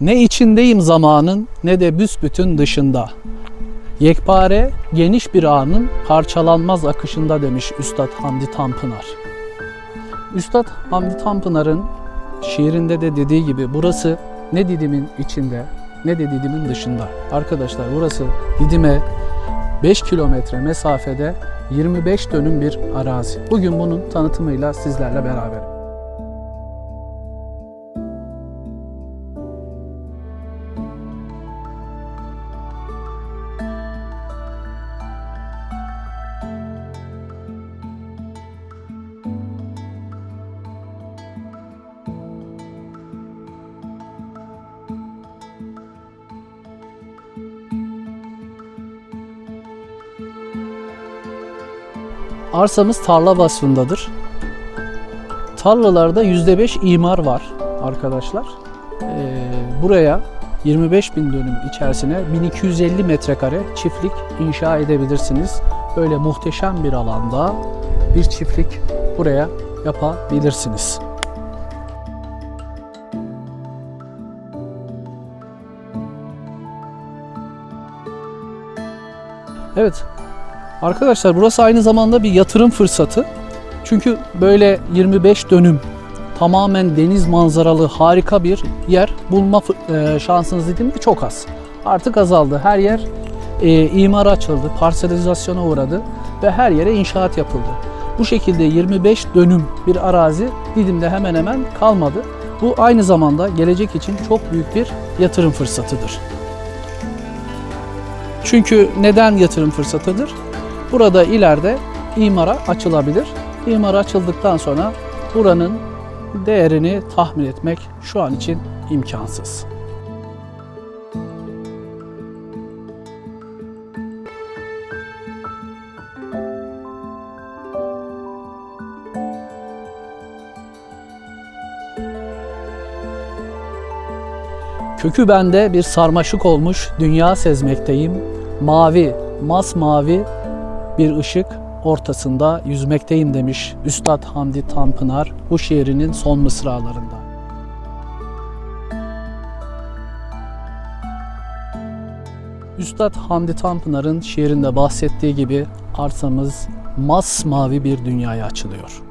Ne içindeyim zamanın ne de büsbütün dışında. Yekpare geniş bir anın parçalanmaz akışında demiş Üstad Hamdi Tanpınar. Üstad Hamdi Tanpınar'ın şiirinde de dediği gibi burası ne Didim'in içinde ne de Didim'in dışında. Arkadaşlar burası Didim'e 5 kilometre mesafede 25 dönüm bir arazi. Bugün bunun tanıtımıyla sizlerle beraber. Arsamız tarla vasfındadır. Tarlalarda %5 imar var arkadaşlar. Ee, buraya 25 bin dönüm içerisine 1250 metrekare çiftlik inşa edebilirsiniz. Böyle muhteşem bir alanda bir çiftlik buraya yapabilirsiniz. Evet, Arkadaşlar burası aynı zamanda bir yatırım fırsatı. Çünkü böyle 25 dönüm tamamen deniz manzaralı harika bir yer bulma e, şansınız dediğim gibi çok az. Artık azaldı. Her yer e, imara açıldı, parselizasyona uğradı ve her yere inşaat yapıldı. Bu şekilde 25 dönüm bir arazi Didim'de hemen hemen kalmadı. Bu aynı zamanda gelecek için çok büyük bir yatırım fırsatıdır. Çünkü neden yatırım fırsatıdır? Burada ileride imara açılabilir. İmara açıldıktan sonra buranın değerini tahmin etmek şu an için imkansız. Kökü bende bir sarmaşık olmuş dünya sezmekteyim. Mavi, masmavi bir ışık ortasında yüzmekteyim demiş Üstad Hamdi Tanpınar bu şiirinin son mısralarında. Üstad Hamdi Tanpınar'ın şiirinde bahsettiği gibi arsamız masmavi bir dünyaya açılıyor.